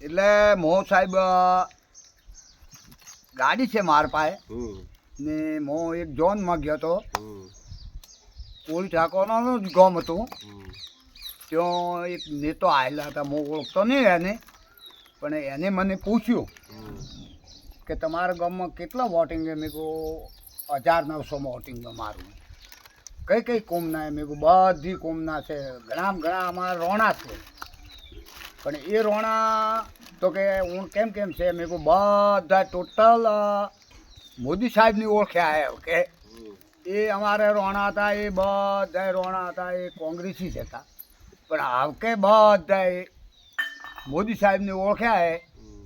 એટલે મો સાહેબ ગાડી છે માર પાસે. ને મો એક જોનમાં ગયો હતો. કોળી ઠાકોરનું જ ગામ હતું. ત્યાં એક નેતો આવેલા હતા હું ઓળખતો નહીં એને. પણ એને મને પૂછ્યું કે તમારા ગામમાં કેટલા વોટિંગ છે? મેં કહું હજાર નવસોમાં વોટિંગમાં મારું. કઈ કઈ કોમના મેં કહું બધી કોમના છે. ઘણા ઘણા અમારા રોણા છે. પણ એ રોણા તો કે હું કેમ કેમ છે? મેં કહું બધા ટોટલ મોદી સાહેબની ઓળખે આવ્યા કે એ અમારે રોણા હતા, એ બધા રોણા હતા, એ કોંગ્રેસી જ હતા. પણ આવકે કે એ મોદી સાહેબને ઓળખ્યા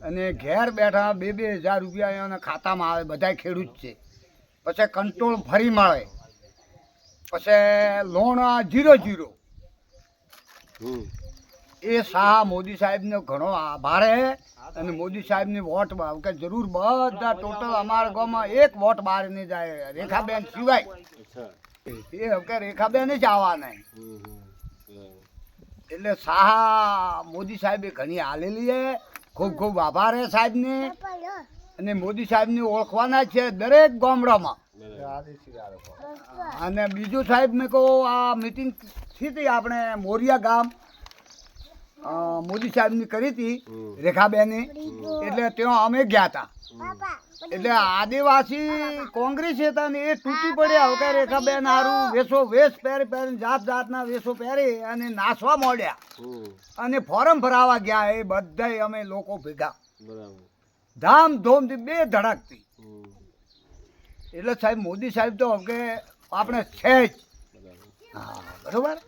અને ઘેર બેઠા બે બે હજાર રૂપિયા એના ખાતામાં આવે બધા ખેડૂત છે. પછી કંટ્રોલ ફરી મળે. પછી લોણ જીરો જીરો એ શાહ મોદી સાહેબનો ઘણો આભાર હે. અને મોદી સાહેબની વોટ કે જરૂર બધા ટોટલ અમારા ગામમાં એક વોટ બહાર નહીં જાય. રેખાબેન સિવાય. એ હવે રેખાબેન જ આવવાના. એટલે શાહ મોદી સાહેબે ઘણી હાલેલી છે ખૂબ ખૂબ આભાર હે સાહેબને. અને મોદી સાહેબને ઓળખવાના છે દરેક ગામડામાં. અને બીજું સાહેબ મેં કહું, આ મિટિંગ થઈ આપણે મોરિયા ગામ મોદી સાહેબની કરી હતી હમ. એટલે ત્યાં અમે ગયા હતા એટલે આદિવાસી કોંગ્રેસ હતા ને એ તૂટી પડ્યા હવે રેખાબેન હારું વેસો વેશ પહેરી પહેરીને જાત જાતના વેસો પહેરી અને નાસવા મોડ્યા. અને ફોરમ ભરાવા ગયા એ બધાય અમે લોકો ભેગા. બરાબર. ધામધૂમથી બે ધડકતી એટલે સાહેબ મોદી સાહેબ તો હવે આપણે છે જ. હા બરોબર?